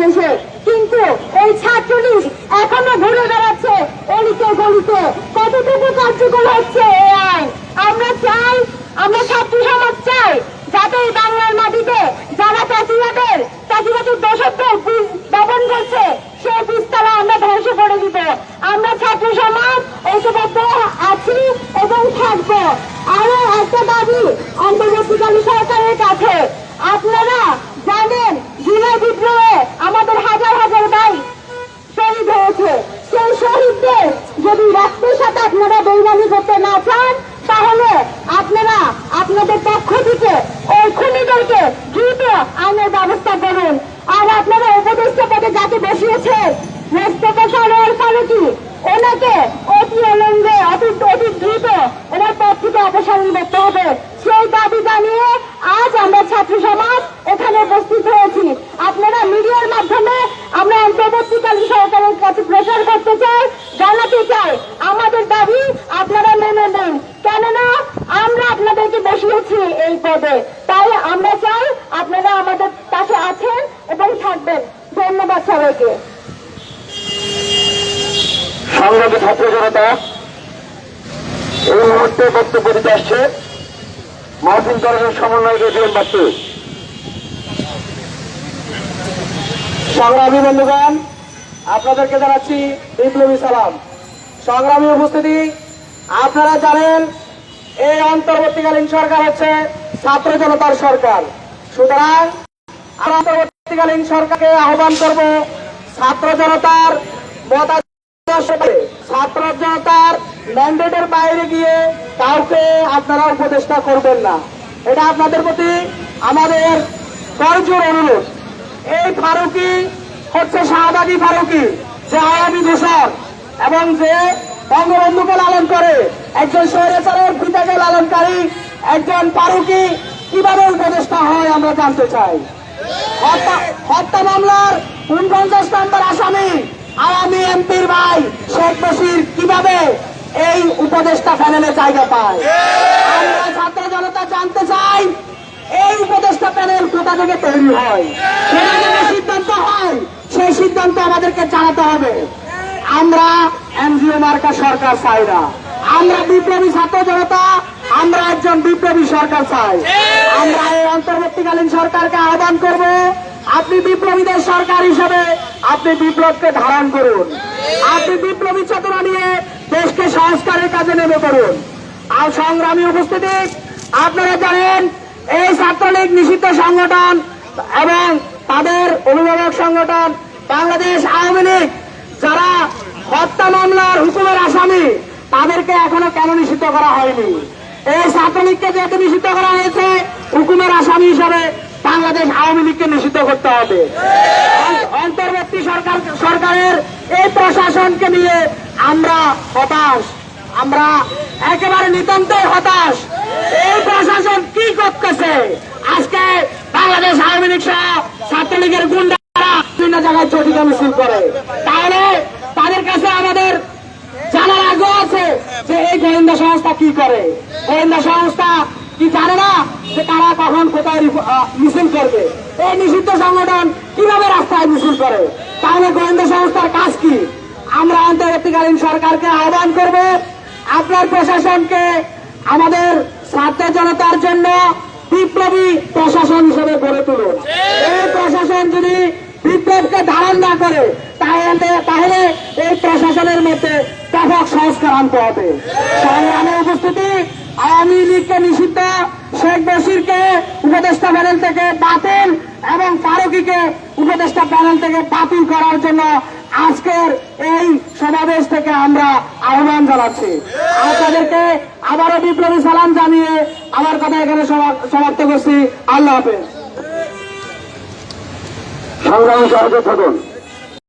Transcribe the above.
দেশে কিন্তু এই ছাত্রলীগ এখনও ঘুরে বেড়াচ্ছে, অলিতে গলিতে। কতটুকু কার্যকর হচ্ছে এই আইন? আমরা চাই, আমরা ছাত্র সমাজ চাই, যাতে বাংলার মাটিতে যারা চাষিবাদের চাষিবাদের বীজ বপন করছে সেই বীজতলা আমরা ধ্বংস করে দিব। আমরা ছাত্র সমাজ ঐক্যবদ্ধ আছি এবং থাকব। আরও একটা দাবি অন্তর্বর্তীকালীন সরকারের কাছে। আপনারা জানেন, জুলাই বিদ্রোহে আমাদের হাজার হাজার ভাই শহীদ হয়েছে। সেই শহীদদের যদি রক্তের সাথে আপনারা বেইমানি করতে না চান তাহলে আপনারা আপনাদের পক্ষ থেকে ওই খুনিদেরকে দ্রুত আইনের ব্যবস্থা করুন আর আপনারা উপদেষ্টা পদে যাকে বসিয়েছেন মোস্তফা সরোয়ার ফারুকি ওনাকে অতি অলঙ্গে অতি অতি দ্রুত ওনার পদ থেকে অপসারণ করতে হবে সেই দাবি জানিয়ে আজ আমরা ছাত্র সমাজ এখানে উপস্থিত হয়েছি। আপনারা মিডিয়ার মাধ্যমে আমরা অন্তর্বর্তীকালীন সরকারের কাছে প্রেশার করতে চাই। জানাতে চাই, আমাদের দাবি আপনারা মেনে নেন। কেননা আমরা আপনাদেরকে বসিয়েছি এই পদে। তাই আমরা চাই আপনারা আমাদের পাশে আছেন এবং থাকবেন। ধন্যবাদ সবাইকে। সংগ্রামী ছাত্র জনতা, এই মুহূর্তে বক্তব্য দিতে আসছে মহাসিন দলের সমন্বয় রেডিয়ন বাস্তু সংগ্রামী বন্ধুগণ, আপনাদেরকে জানাচ্ছি বিপ্লবী সালাম। সংগ্রামী উপস্থিতি, আপনারা জানেন, এই অন্তর্বর্তীকালীন সরকার হচ্ছে ছাত্র জনতার সরকার। সুতরাং অন্তর্বর্তীকালীন সরকারকে আহ্বান করব ছাত্র জনতার সাথে ছাত্র জনতার ম্যান্ডেটের বাইরে গিয়ে কাউকে আপনারা উপদেষ্টা করবেন না। এটা আপনাদের প্রতি আমাদের করজোর অনুরোধ। এই ফারুকি হচ্ছে শাহবাগী ফারুকি, যে আয়ামি দূষণ এবং যে বঙ্গবন্ধুকে লালন করে, একজন স্বৈরাচারের পিতাকে লালনকারী, একজন ফারুকি, কীভাবে উপদেষ্টা হয় আমরা জানতে চাই। হত্যা মামলার উনপঞ্চাশ নম্বর আসামি, আওয়ামী এমপির ভাই শেখ বসির কীভাবে এই উপদেষ্টা প্যানেলে জায়গা পায়? আমরা ছাত্র জনতা জানতে চাই এই উপদেষ্টা প্যানেল কোথা থেকে তৈরি হয়? থেকে সিদ্ধান্ত হয়? সেই সিদ্ধান্ত আমাদেরকে জানাতে হবে। আমরা এনজিও মার্কা সরকার চাই না। আমরা বিপ্লবী ছাত্র জনতা, আমরা একজন বিপ্লবী সরকার চাই। আমরা এই অন্তর্বর্তীকালীন সরকারকে আহ্বান করব, আপনি বিপ্লবীদের সরকার হিসেবে আপনি বিপ্লবকে ধারণ করুন। আপনি বিপ্লবী চেতনা নিয়ে দেশকে সংস্কারের কাজে নেমে করুন আর সংগ্রামী উপস্থিতি, আপনারা জানেন এই ছাত্রলীগ নিষিদ্ধ সংগঠন এবং তাদের অভিভাবক সংগঠন বাংলাদেশ আওয়ামী লীগ, যারা হত্যা মামলার হুকুমের আসামি, তাদেরকে এখনও কেন নিষিদ্ধ করা হয়নি? এই ছাত্রলীগকে যেহেতু নিষিদ্ধ করা হয়েছে, হুকুমের আসামি হিসাবে বাংলাদেশ আওয়ামী লীগকে নিষিদ্ধ করতে হবে। অন্তর্বর্তী সরকার, সরকারের এই প্রশাসনকে নিয়ে আমরা হতাশ। আমরা একেবারে নিতান্তই হতাশ। করতেছে। আজকে বাংলাদেশ আওয়ামী লীগ সহ ছাত্রলীগের গুন্ডারা বিভিন্ন জায়গায় চটিকা মিছিল করে। তাহলে তাদের কাছে আমাদের জানার আগ্রহ আছে যে এই গোয়েন্দা সংস্থা কি করে? গোয়েন্দা সংস্থা কি জানে না যে তারা কখন কোথায় মিছিল করবে? এই নিষিদ্ধ সংগঠন কীভাবে রাস্তায় মিছিল করে? তাহলে গোয়েন্দা সংস্থার কাজ কি? আমরা অন্তর্বর্তীকালীন সরকারকে আহ্বান করব, আপনার প্রশাসনকে, আমাদের ছাত্র জনতার জন্য বিপ্লবী প্রশাসন হিসেবে গড়ে তুলুন। এই প্রশাসন যদি বিপ্লবকে ধারণ না করে তাহলে তাহলে এই প্রশাসনের মধ্যে ব্যাপক সংস্কার আনতে হবে। সংগ্রামে উপস্থিতি আওয়ামী লীগকে নিষিদ্ধ শেখ বসিরকে উপদেষ্টা প্যানেল থেকে বাতিল এবং ফারুকিকে উপদেষ্টা প্যানেল থেকে বাতিল করার জন্য আজকের এই সমাবেশ থেকে আমরা আহ্বান জানাচ্ছি। আপনাদেরকে আবারও বিপ্লবী সালাম জানিয়ে আমার কথা এখানে সমা- সমাপ্ত করছি। আল্লাহ হাফেজ। সংগ্রাম সহযোগ থাকুন।